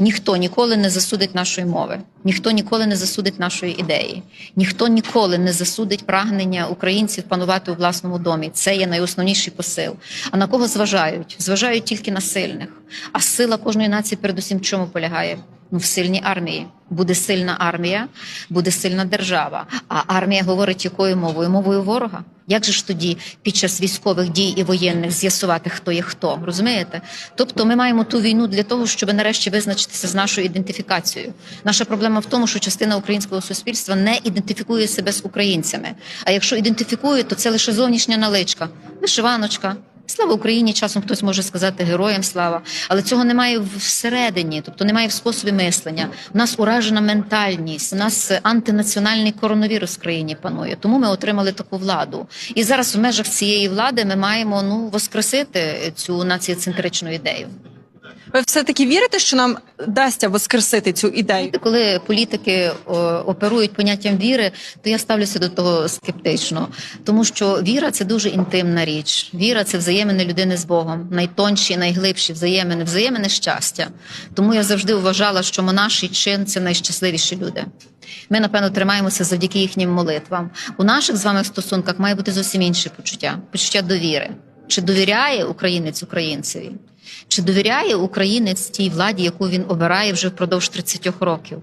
Ніхто ніколи не засудить нашої мови, ніхто ніколи не засудить нашої ідеї, ніхто ніколи не засудить прагнення українців панувати у власному домі. Це є найосновніший посил. А на кого зважають? Зважають тільки на сильних. А сила кожної нації, передусім, в чому полягає? Ну, в сильній армії. Буде сильна армія, буде сильна держава. А армія говорить якою мовою? Мовою ворога. Як же ж тоді під час військових дій і воєнних з'ясувати, хто є хто? Розумієте? Тобто ми маємо ту війну для того, щоб нарешті визначитися з нашою ідентифікацією. Наша проблема в тому, що частина українського суспільства не ідентифікує себе з українцями. А якщо ідентифікує, то це лише зовнішня наличка, вишиваночка. Слава Україні, часом хтось може сказати героям слава, але цього немає всередині, тобто немає в способі мислення. У нас уражена ментальність, у нас антинаціональний коронавірус в країні панує. Тому ми отримали таку владу. І зараз в межах цієї влади ми маємо ну воскресити цю націоцентричну ідею. Ви все таки вірите, що нам дасться воскресити цю ідею? Коли політики о, оперують поняттям віри, то я ставлюся до того скептично, тому що віра це дуже інтимна річ. Віра це взаємини людини з Богом, найтонші, найглибші взаємини, взаємини щастя. Тому я завжди вважала, що монаш і чин це найщасливіші люди. Ми, напевно, тримаємося завдяки їхнім молитвам. У наших з вами стосунках має бути зовсім інше почуття почуття довіри. Чи довіряє українець українцеві? Чи довіряє українець тій владі, яку він обирає вже впродовж 30 років?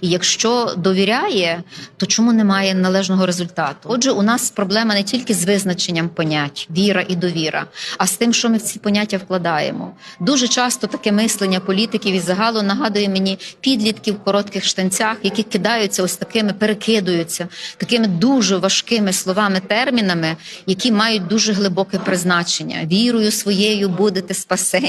І якщо довіряє, то чому немає належного результату? Отже, у нас проблема не тільки з визначенням понять віра і довіра, а з тим, що ми в ці поняття вкладаємо. Дуже часто таке мислення політиків і загалу нагадує мені підлітків в коротких штанцях, які кидаються ось такими, перекидуються такими дуже важкими словами, термінами, які мають дуже глибоке призначення. Вірою своєю будете спасені,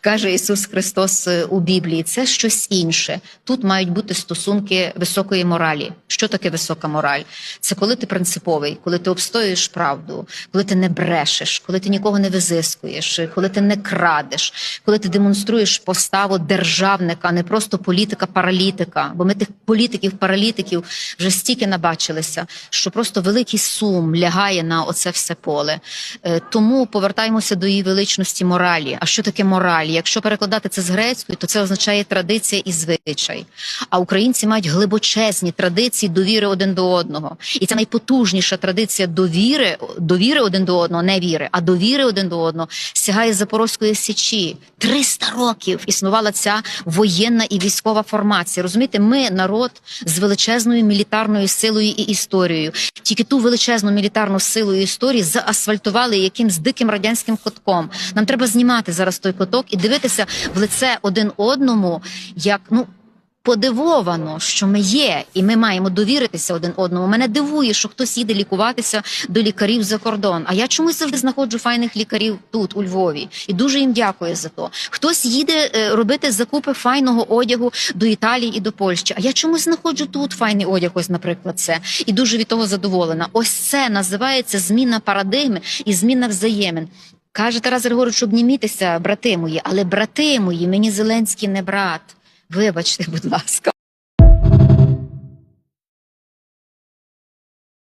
каже Ісус Христос е, у Біблії. Це щось інше. Тут мають бути стосунки високої моралі. Що таке висока мораль? Це коли ти принциповий, коли ти обстоюєш правду, коли ти не брешеш, коли ти нікого не визискуєш, коли ти не крадеш, коли ти демонструєш поставу державника, не просто політика-паралітика. Бо ми тих політиків-паралітиків вже стільки набачилися, що просто великий сум лягає на оце все поле. Е, Тому повертаємося до її величності моралі. А що таке мораль? Якщо перекладати це з грецької, то це означає традиція і звичай. А українці мають глибочезні традиції довіри один до одного, і це найпотужніша традиція довіри, довіри один до одного, не віри, а довіри один до одного сягає Запорозької січі. 300 років існувала ця воєнна і військова формація. Розумієте, ми народ з величезною мілітарною силою і історією. Тільки ту величезну мілітарну силу і історію заасфальтували якимсь диким радянським котком. Нам треба знімати зараз той коток і дивитися в лице один одному, як ну. Подивовано, що ми є, і ми маємо довіритися один одному. Мене дивує, що хтось їде лікуватися до лікарів за кордон. А я чомусь завжди знаходжу файних лікарів тут, у Львові, і дуже їм дякую за то. Хтось їде е, робити закупи файного одягу до Італії і до Польщі. А я чомусь знаходжу тут файний одяг. Ось, наприклад, це і дуже від того задоволена. Ось це називається зміна парадигми і зміна взаємин. Каже Тарас Григорович, обнімітеся, брати мої, але брати мої, мені Зеленський не брат. Вибачте, будь ласка.